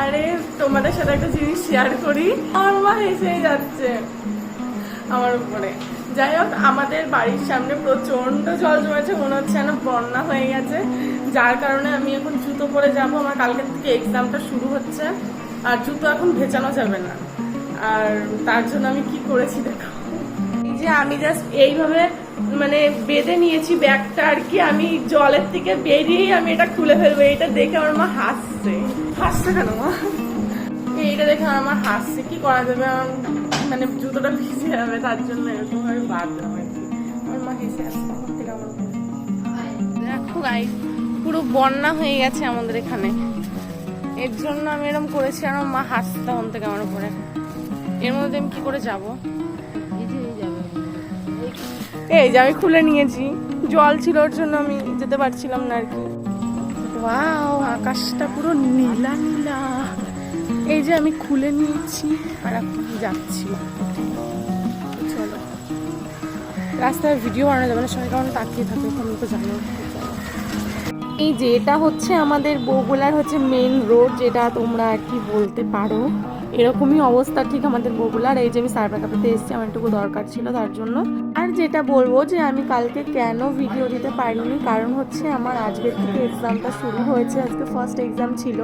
আরে, তোমাদের সাথে একটা জিনিস শেয়ার করি। আমার মা হেসেই যাচ্ছে। আমার উপরে। যাই হোক, আমাদের বাড়ির সামনে প্রচণ্ড জল জমেছে, মনে হচ্ছে যেন বন্যা হয়ে গেছে। যার কারণে আমি এখন জুতো পরে যাব। আমার কালকের থেকে এক্সামটা শুরু হচ্ছে। আর জুতো এখন ভেজানো যাবে না। আর তার জন্য আমি কি করেছি দেখো। যে আমি জাস্ট এইভাবে মানে বেঁধে নিয়েছি ব্যাগটা আর কি। আমি জলের থেকে বেরিয়েই আমি এটা খুলে ফেলব। এটা দেখে আমার মা হাসছে। হাসছে কেন মা? এইটা দেখে আমার মা হাসছে। কি করা যাবে? আমার মানে জুতোটা ভিজে যাবে তার জন্য এরকম ভাবে বাঁধলাম আর কি। আমার মা হেসে আসছে। দেখো গাই পুরো বন্যা হয়ে গেছে আমাদের এখানে। এর জন্য আমি এরকম করেছি আর আমার মা হাসছে তখন থেকে আমার উপরে। এর মধ্যে আমি কি করে যাব? এই যে আমি খুলে নিয়েছি। জল ছিল ওর জন্য আমি যেতে পারছিলাম না আর কি। ওয়াও, আকাশটা পুরো নীলা নীলা। এই যে আমি খুলে নিয়েছি আর এখন যাচ্ছি। চলো। রাস্তায় ভিডিও বানানো যাবে না, সবাই কারণ তাকিয়ে থাকে ওখানে তো জানো। এই যে এটা হচ্ছে আমাদের বগুলার হচ্ছে মেন রোড যেটা তোমরা আর কি বলতে পারো। এরকমই অবস্থা ঠিক আমাদের বগুলার। এই যে আমি সার্ভে কাপড়তে এসেছি, আমার একটু দরকার ছিল তার জন্য। আর যেটা বলব যে আমি কালকে কেন ভিডিও দিতে পারিনি, কারণ হচ্ছে আমার আজকের থেকে এক্সামটা শুরু হয়েছে, আজকে ফার্স্ট এক্সাম ছিল।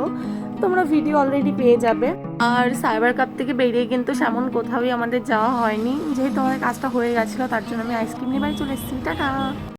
তোমরা ভিডিও অলরেডি পেয়ে যাবে। আর সাইবার কাপ থেকে বেরিয়ে কিন্তু সেমন কোথাওই আমাদের যাওয়া হয়নি। যেহেতু আমাদের কাজটা হয়ে গেছিল, তার জন্য আমি আইসক্রিম নিয়ে বাড়ি চলে এসেছি। টাটা!